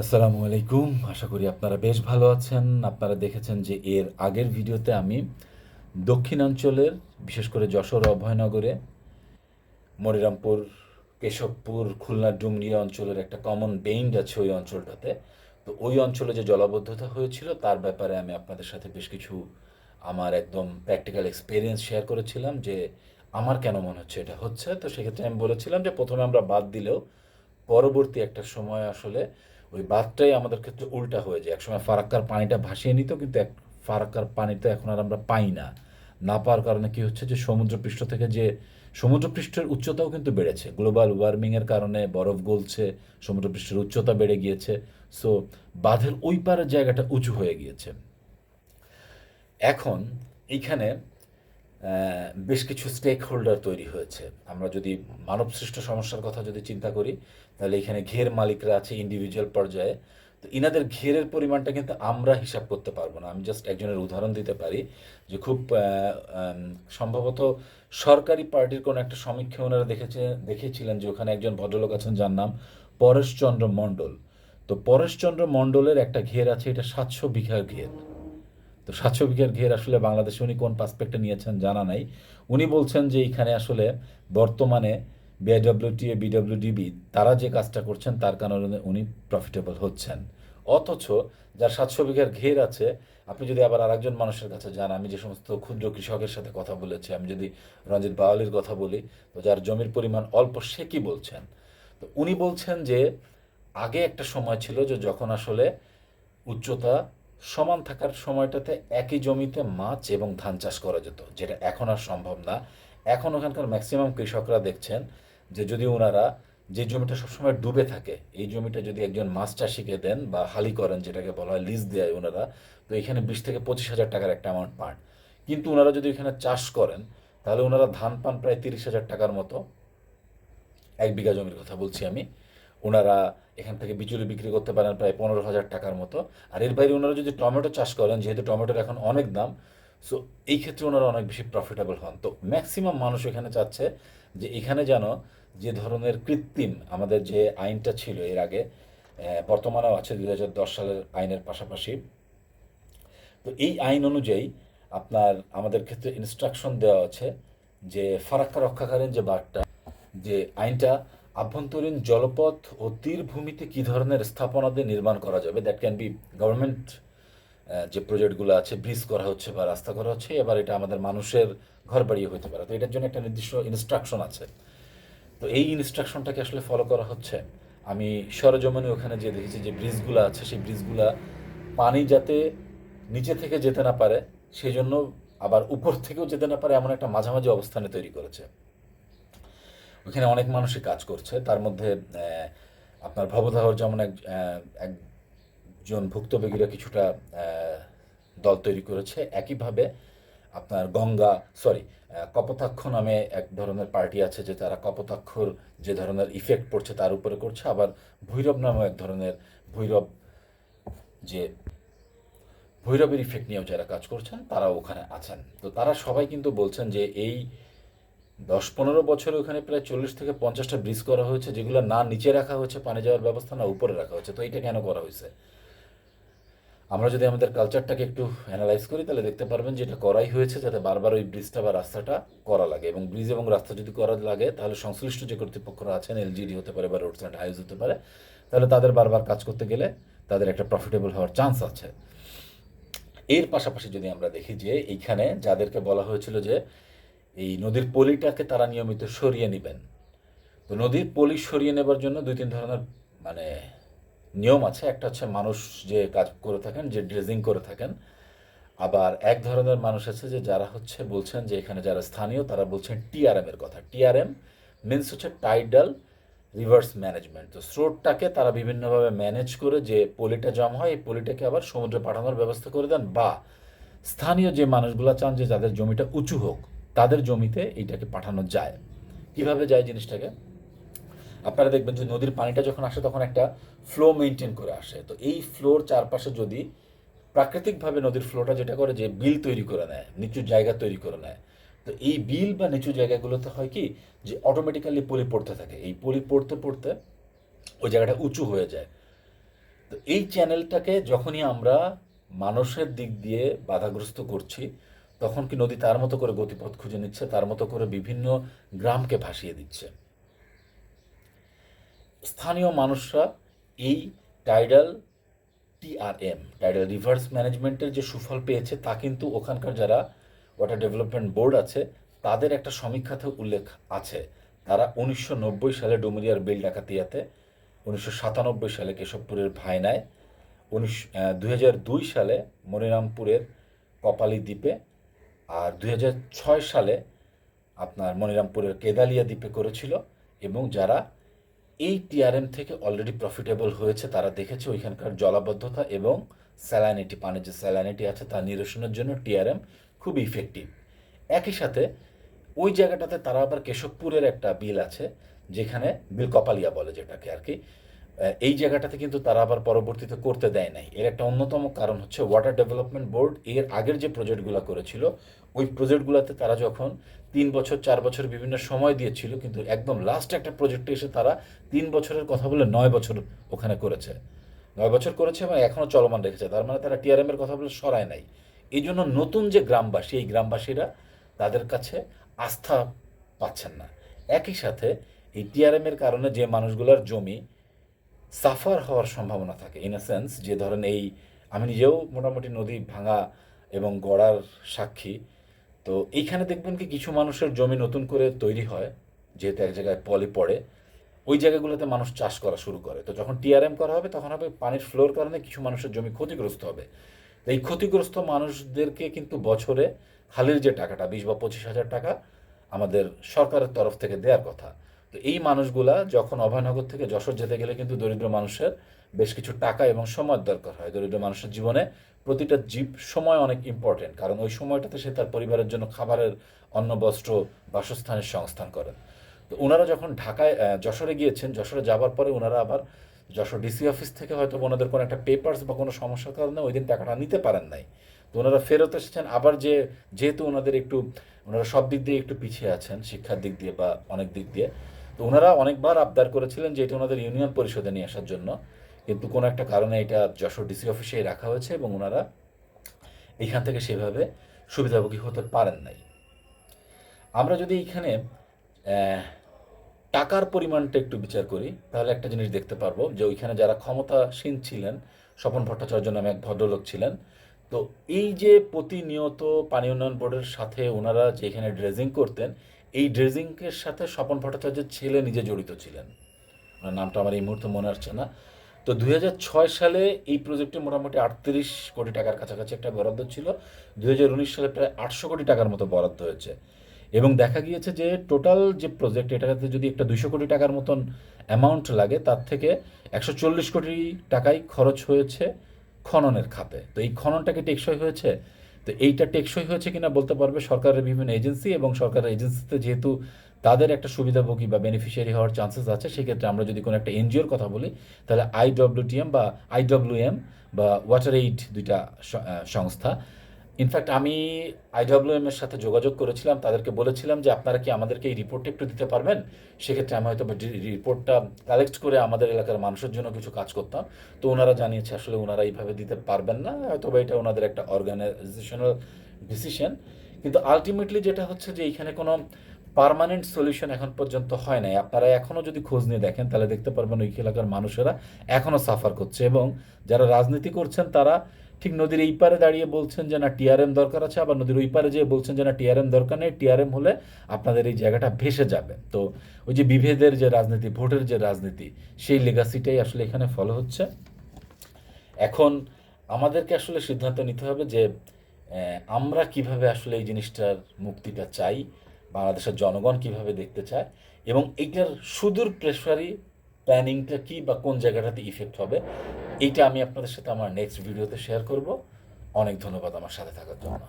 আসসালামু আলাইকুম। আশা করি আপনারা বেশ ভালো আছেন। আপনারা দেখেছেন যে এর আগের ভিডিওতে আমি দক্ষিণাঞ্চলের, বিশেষ করে যশোর অভয়নগরে মরিরামপুর কেশবপুর, খুলনা ডুমরিয়া অঞ্চলের একটা কমন বেইন্ড আছে ওই অঞ্চলটাতে। তো ওই অঞ্চলে যে জলাবদ্ধতা হয়েছিল, তার ব্যাপারে আমি আপনাদের সাথে বেশ কিছু আমার একদম প্র্যাকটিক্যাল এক্সপিরিয়েন্স শেয়ার করেছিলাম যে আমার কেন মনে হচ্ছে এটা হচ্ছে। তো সেক্ষেত্রে আমি বলেছিলাম যে প্রথমে আমরা বাদ দিলেও পরবর্তী একটা সময় আসলে ওই বাঁধটাই আমাদের ক্ষেত্রে উল্টা হয়ে যায়। একসময় ফারাক্কার পানিটা ভাসিয়ে নিত, কিন্তু এক ফারাক্কার পানিটা এখন আর আমরা পাই না। না পাওয়ার কারণে কি হচ্ছে যে সমুদ্রপৃষ্ঠ থেকে যে সমুদ্রপৃষ্ঠের উচ্চতাও কিন্তু বেড়েছে। গ্লোবাল ওয়ার্মিংয়ের কারণে বরফ গলছে, সমুদ্রপৃষ্ঠের উচ্চতা বেড়ে গিয়েছে। সো বাঁধের ওই পারের জায়গাটা উঁচু হয়ে গিয়েছে। এখন এইখানে বেশ কিছু স্টেক হোল্ডার তৈরি হয়েছে। আমরা যদি মানব সৃষ্ট সমস্যার কথা যদি চিন্তা করি, তাহলে এখানে ঘের মালিকরা আছে ইন্ডিভিজুয়াল পর্যায়ে। তো ইনাদের ঘেরের পরিমাণটা কিন্তু আমরা হিসাব করতে পারব না। আমি জাস্ট একজনের উদাহরণ দিতে পারি যে খুব সম্ভবত সরকারি পার্টির কোনো একটা সমীক্ষা ওনারা দেখেছে, দেখেছিলেন যে ওখানে একজন ভদ্রলোক আছেন যার নাম পরেশচন্দ্র মণ্ডল। তো পরেশচন্দ্র মণ্ডলের একটা ঘের আছে, এটা সাতশো বিঘার ঘের। তো সাতশো ঘের আসলে বাংলাদেশে উনি কোন পাসপেক্টে নিয়েছেন জানা নাই। উনি বলছেন যে এইখানে আসলে বর্তমানে বিআইডব্লিউটি বিডব্লিউডিবি তারা যে কাজটা করছেন তার কারণে উনি প্রফিটেবল হচ্ছেন। অথচ যার সাতশো বিঘার ঘের আছে, আপনি যদি আবার আরেকজন মানুষের কাছে যান, আমি যে সমস্ত ক্ষুদ্র কৃষকের সাথে কথা বলেছি, আমি যদি রঞ্জিত বাওয়ালির কথা বলি, তো যার জমির পরিমাণ অল্প, সে কি বলছেন? তো উনি বলছেন যে আগে একটা সময় ছিল যে যখন আসলে উচ্চতা সমান থাকার সময়টাতে একই জমিতে মাছ এবং ধান চাষ করা যেত, যেটা এখন আর সম্ভব না। এখন ওখানকার ম্যাক্সিমাম কৃষকরা দেখছেন যে যদি ওনারা যে জমিটা সবসময় ডুবে থাকে, এই জমিটা যদি একজন মাছ চাষিকে দেন বা হালি করেন, যেটাকে বলা হয় লিজ দেয় ওনারা তো এখানে বিশ থেকে পঁচিশ হাজার টাকার একটা অ্যামাউন্ট পান। কিন্তু ওনারা যদি এখানে চাষ করেন, তাহলে ওনারা ধান পান প্রায় তিরিশ হাজার টাকার মতো। এক বিঘা জমির কথা বলছি আমি। ওনারা এখান থেকে বিচুলি বিক্রি করতে পারেন প্রায় পনেরো হাজার টাকার মতো। আর এর বাইরে ওনারা যদি টমেটো চাষ করেন, যেহেতু টমেটোর এখন অনেক দাম সো এই ক্ষেত্রে ওনারা অনেক বেশি প্রফিটেবল হন। তো ম্যাক্সিমাম মানুষ এখানে চাচ্ছে যে এখানে যেন যে ধরনের কৃত্রিম আমাদের যে আইনটা ছিল এর আগে বর্তমানেও আছে দুই হাজার দশ সালের আইনের পাশাপাশি। তো এই আইন অনুযায়ী আপনার আমাদের ক্ষেত্রে ইনস্ট্রাকশন দেওয়া আছে যে ফারাক্কা রক্ষাকালীন যে বাঘটা, যে আইনটা আভ্যন্তরীণ জলপথ ও তীরভূমিতে কী ধরনের স্থাপনাদি নির্মাণ করা যাবে? দ্যাট ক্যান বি গভর্নমেন্ট যে প্রজেক্টগুলো আছে, ব্রিজ করা হচ্ছে বা রাস্তা করা হচ্ছে, এবার এটা আমাদের মানুষের ঘর বাড়িয়ে হতে পারে। তো এটার জন্য একটা নির্দিষ্ট ইনস্ট্রাকশন আছে। তো এই ইনস্ট্রাকশনটাকে আসলে ফলো করা হচ্ছে। আমি সরজমিনে ওখানে যে দেখেছি যে ব্রিজগুলো আছে, সেই ব্রিজগুলা পানি যাতে নিচে থেকে যেতে না পারে সেই জন্য আবার উপর থেকেও যেতে না পারে, এমন একটা মাঝামাঝি অবস্থানে তৈরি করেছে। ওখানে অনেক মানুষই কাজ করছে। তার মধ্যে আপনার ভবদাহর যেমন এক একজন ভুক্তভোগীরা কিছুটা দল তৈরি করেছে, একইভাবে আপনার গঙ্গা সরি কপোতাক্ষ নামে এক ধরনের পার্টি আছে যে তারা কপোতাক্ষর যে ধরনের ইফেক্ট পড়ছে তার উপরে করছে। আবার ভৈরব নামে এক ধরনের ভৈরব যে, ভৈরবের ইফেক্ট নিয়েও যারা কাজ করছেন তারা ওখানে আছেন। তো তারা সবাই কিন্তু বলছেন যে এই দশ পনেরো বছরে ওখানে প্রায় চল্লিশ থেকে পঞ্চাশটা ব্রিজ করা হয়েছে, যেগুলো না নিচে রাখা হয়েছে, পানি যাওয়ার ব্যবস্থা না উপরে রাখা হয়েছে। তো এটা কেন করা হয়েছে? আমরা যদি আমাদের কালচারটাকে একটু অ্যানালাইজ করি, তাহলে দেখতে পারবেন যে এটা করাই হয়েছে যাতে বারবার ওই ব্রিজটা বা রাস্তাটা করা লাগে। এবং ব্রিজ এবং রাস্তা যদি করা লাগে, তাহলে সংশ্লিষ্ট যে কর্তৃপক্ষরা আছেন এলজিডি হতে পারে বা রোডস অ্যান্ড হাইওয়েজ হতে পারে, তাহলে তাদের বারবার কাজ করতে গেলে তাদের একটা প্রফিটেবল হওয়ার চান্স আছে। এর পাশাপাশি যদি আমরা দেখি যে এইখানে যাদেরকে বলা হয়েছিল যে এই নদীর পলিটাকে তারা নিয়মিত সরিয়ে নেবেন। তো নদীর পলি সরিয়ে নেবার জন্য দুই তিন ধরনের মানে নিয়ম আছে। একটা হচ্ছে মানুষ যে কাজ করে থাকেন, যে ড্রেজিং করে থাকেন। আবার এক ধরনের মানুষ আছে যে যারা হচ্ছে বলছেন যে এখানে যারা স্থানীয়, তারা বলছেন টিআরএম এর কথা। টিআরএম মিনস হচ্ছে টাইডাল রিভার্স ম্যানেজমেন্ট তো স্রোতটাকে তারা বিভিন্নভাবে ম্যানেজ করে যে পলিটা জমা হয়, এই পলিটাকে আবার সমুদ্রে পাঠানোর ব্যবস্থা করে দেন। বা স্থানীয় যে মানুষগুলো চান যে যাদের জমিটা উঁচু হোক তাদের জমিতে এইটাকে পাঠানো যায়। কীভাবে যায় জিনিসটাকে? আপনারা দেখবেন যে নদীর পানিটা যখন আসে, তখন একটা ফ্লো মেনটেন করে আসে। তো এই ফ্লোর চারপাশে যদি প্রাকৃতিকভাবে নদীর ফ্লোটা যেটা করে, যে বিল তৈরি করে নেয়, নিচু জায়গা তৈরি করে নেয়, তো এই বিল বা নিচু জায়গাগুলোতে হয় কি, যে অটোমেটিক্যালি পলি পড়তে থাকে। এই পলি পড়তে পড়তে ওই জায়গাটা উঁচু হয়ে যায়। তো এই চ্যানেলটাকে যখনই আমরা মানুষের দিক দিয়ে বাধাগ্রস্ত করছি তখন কি নদী তার মতো করে গতিপথ খুঁজে নিচ্ছে, তার মতো করে বিভিন্ন গ্রামকে ভাসিয়ে দিচ্ছে? স্থানীয় মানুষরা এই টাইডাল টিআরএম টাইডাল রিভার্স ম্যানেজমেন্টের যে সুফল পেয়েছে, তা কিন্তু ওখানকার যারা ওয়াটার ডেভেলপমেন্ট বোর্ড আছে, তাদের একটা সমীক্ষাতে উল্লেখ আছে। তারা উনিশশো নব্বই সালে ডুমুরিয়ার বেল ডাকাতিয়াতে উনিশশো সাতানব্বই সালে কেশবপুরের ভাইনায় উনিশ দুই সালে মনিরামপুরের কপালি দ্বীপে আর দুই হাজার ছয় সালে আপনার মনিরামপুরের কেদালিয়া দ্বীপে করেছিল এবং যারা এই টিআরএম থেকে অলরেডি প্রফিটেবল হয়েছে, তারা দেখেছে ওইখানকার জলাবদ্ধতা এবং স্যালাইনিটি পানির যে স্যালাইনিটি আছে তা নিরসনের জন্য টিআরএম খুব ইফেক্টিভ একই সাথে ওই জায়গাটাতে তারা আবার কেশবপুরের একটা বিল আছে, যেখানে বিল কপালিয়া বলে যেটাকে আর কি। এই জায়গাটাতে কিন্তু তারা আবার পরবর্তীতে করতে দেয় নাই। এর একটা অন্যতম কারণ হচ্ছে ওয়াটার ডেভেলপমেন্ট বোর্ড এর আগের যে প্রজেক্টগুলো করেছিল, ওই প্রজেক্টগুলোতে তারা যখন তিন বছর, চার বছর বিভিন্ন সময় দিয়েছিল, কিন্তু একদম লাস্ট একটা প্রজেক্টে এসে তারা তিন বছরের কথা বলে নয় বছর ওখানে করেছে। নয় বছর করেছে এবং এখনও চলমান রেখেছে। তার মানে তারা টিআরএম এর কথা বলে সরায় নাই। এই জন্য নতুন যে গ্রামবাসী, এই গ্রামবাসীরা তাদের কাছে আস্থা পাচ্ছেন না। একই সাথে এই টিআরএম এর কারণে যে মানুষগুলোর জমি সাফার হওয়ার সম্ভাবনা থাকে ইন সেন্স যে ধরেন এই আমি নিজেও মোটামুটি নদী ভাঙা এবং গড়ার সাক্ষী, তো এইখানে দেখবেন কি কিছু মানুষের জমি নতুন করে তৈরি হয়, যেহেতু এক জায়গায় পলি পড়ে, ওই জায়গাগুলোতে মানুষ চাষ করা শুরু করে। তো যখন টিআরএম করা হবে, তখন হবে পানির ফ্লোর কারণে কিছু মানুষের জমি ক্ষতিগ্রস্ত হবে। এই ক্ষতিগ্রস্ত মানুষদেরকে কিন্তু বছরে হালির যে টাকাটা, বিশ বা পঁচিশ হাজার টাকা আমাদের সরকারের তরফ থেকে দেওয়ার কথা তো এই মানুষগুলা যখন অভয়নগর থেকে যশোর যেতে গেলে কিন্তু দরিদ্র মানুষের বেশ কিছু টাকা এবং সময় দরকার হয়। দরিদ্র মানুষের জীবনে প্রতিটা জীব সময় অনেক ইম্পর্টেন্ট কারণ ওই সময়টাতে সে তার পরিবারের জন্য খাবারের অন্ন, বস্ত্র, বাসস্থানের সংস্থান করেন। তো ওনারা যখন ঢাকায় যশোরে গিয়েছেন, যশোরে যাবার পরে ওনারা আবার যশোর ডিসি অফিস থেকে হয়তো ওনাদের কোনো একটা পেপার্স বা কোনো সমস্যার কারণে ওই দিন টাকাটা নিতে পারেন নাই। তো ওনারা ফেরত এসেছেন। আবার যে, যেহেতু ওনাদের একটু ওনারা সব দিক দিয়ে একটু পিছিয়ে আছেন, শিক্ষার দিক দিয়ে বা অনেক দিক দিয়ে তো ওনারা অনেকবার আবদার করেছিলেন যে এটা ওনাদের ইউনিয়ন পরিষদে নিয়ে আসার জন্য। কিন্তু কোনো একটা কারণে এটা যশোর ডিসি অফিসেই রাখা হয়েছে এবং ওনারা এইখান থেকে সেভাবে সুবিধাভোগী হতে পারেন নাই। আমরা যদি এইখানে টাকার পরিমাণটা একটু বিচার করি, তাহলে একটা জিনিস দেখতে পারব যে ওইখানে যারা ক্ষমতাসীন ছিলেন, স্বপন ভট্টাচার্য নামে এক ভদ্রলোক ছিলেন, তো এই যে প্রতিনিয়ত পানি উন্নয়ন বোর্ডের সাথে ওনারা যেখানে ড্রেজিং করতেন এই ড্রেজিংয়ের সাথে স্বপন ভট্টাচার্যের ছেলে নিজে জড়িত ছিলেন। নামটা আমার এই মুহূর্তে মনে আসছে না। তো দুই সালে এই প্রজেক্টে মোটামুটি আটত্রিশ কোটি টাকার কাছাকাছি একটা বরাদ্দ ছিল। দুই হাজার উনিশ সালে প্রায় আটশো কোটি টাকার মতো বরাদ্দ হয়েছে। এবং দেখা গিয়েছে যে টোটাল যে প্রজেক্ট, এটাতে যদি একটা দুশো কোটি টাকার মতন অ্যামাউন্ট লাগে, তার থেকে একশো চল্লিশ কোটি টাকাই খরচ হয়েছে খননের খাতে। তো এই খননটাকে টেকসই হয়েছে? তো এইটা টেকসই হয়েছে কিনা বলতে পারবে সরকারের বিভিন্ন এজেন্সি এবং সরকারের এজেন্সিতে যেহেতু তাদের একটা সুবিধাভোগী বা বেনিফিশিয়ারি হওয়ার চান্সেস আছে, সেক্ষেত্রে আমরা যদি কোনো একটা এনজিওর কথা বলি, তাহলে আইডব্লিউটিএম বা আইডব্লিউএম বা ওয়াটার এইড দুইটা সংস্থা ইনফ্যাক্ট আমি আইডব্লিউএম এর সাথে যোগাযোগ করেছিলাম, তাদেরকে বলেছিলাম যে আপনারা কি আমাদেরকে এই রিপোর্টটা একটু দিতে পারবেন? সেক্ষেত্রে আমি হয়তো রিপোর্টটা কালেক্ট করে আমাদের এলাকার মানুষের জন্য কিছু কাজ করতাম। তো ওনারা জানিয়েছে আসলে ওনারা এইভাবে দিতে পারবেন না হয়তো বা এটা ওনাদের একটা অর্গানাইজেশনাল ডিসিশন কিন্তু আলটিমেটলি যেটা হচ্ছে যে এইখানে কোনো পারমানেন্ট সলিউশন এখন পর্যন্ত হয় নাই। আপনারা এখনও যদি খোঁজ নিয়ে দেখেন, তাহলে দেখতে পারবেন ওই এলাকার মানুষেরা এখনও সাফার করছে এবং যারা রাজনীতি করছেন, তারা ঠিক নদীর এই পারে দাঁড়িয়ে বলছেন যে না, টিআরএম দরকার আছে, আবার নদীর ওই পারে যেয়ে বলছেন যে না, টিআরএম দরকার নেই, টিআরএম হলে আপনাদের এই জায়গাটা ভেসে যাবে। তো ওই যে বিভেদের যে রাজনীতি, ভোটের যে রাজনীতি, সেই লেগাসিটাই আসলে এখানে ফলো হচ্ছে। এখন আমাদেরকে আসলে সিদ্ধান্ত নিতে হবে যে আমরা কীভাবে আসলে এই জিনিসটার মুক্তিটা চাই, বাংলাদেশের জনগণ কীভাবে দেখতে চায়, এবং এইটার সুদূর প্রেসারি প্ল্যানিংটা কি বা কোন জায়গাটাতে ইফেক্ট হবে, এইটা আমি আপনাদের সাথে আমার নেক্সট ভিডিওতে শেয়ার করব। অনেক ধন্যবাদ আমার সাথে থাকার জন্য।